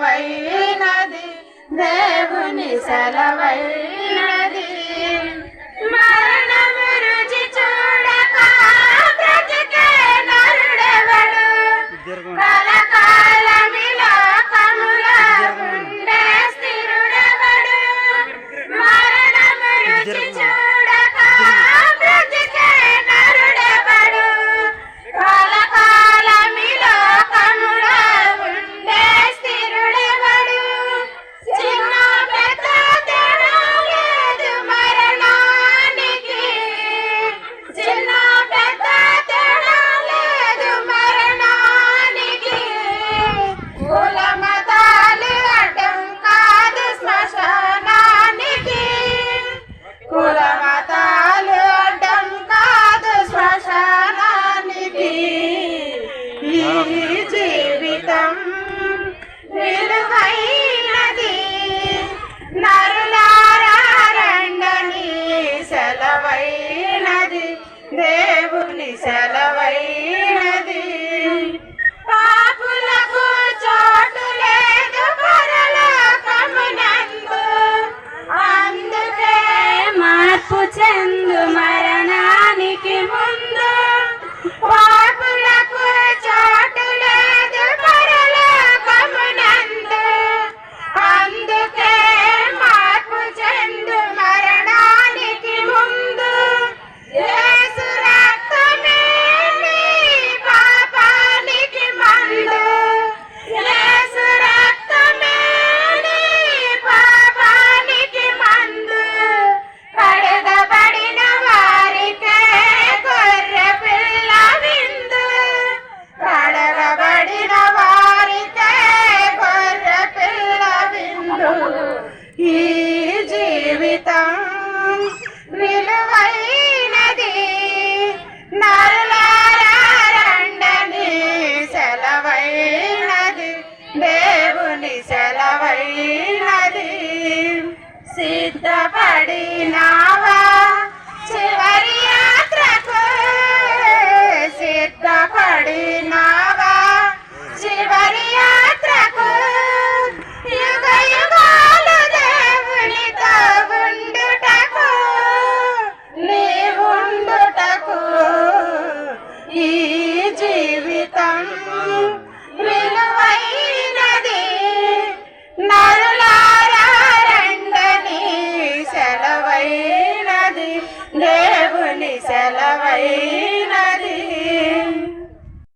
సెలవైనది దేవుని సలవైనది. మరణము చూడక సెలవైనది దేవుని సెలవైనది. అయినది సిద్ధపడినావా? చివరి యాత్రకు సిద్ధపడినావా? చివరి యాత్రకు యుగ యుగాలు దేవునితో ఉండుటకు నీ ఉండుటకు ఈ జీవితం செலவை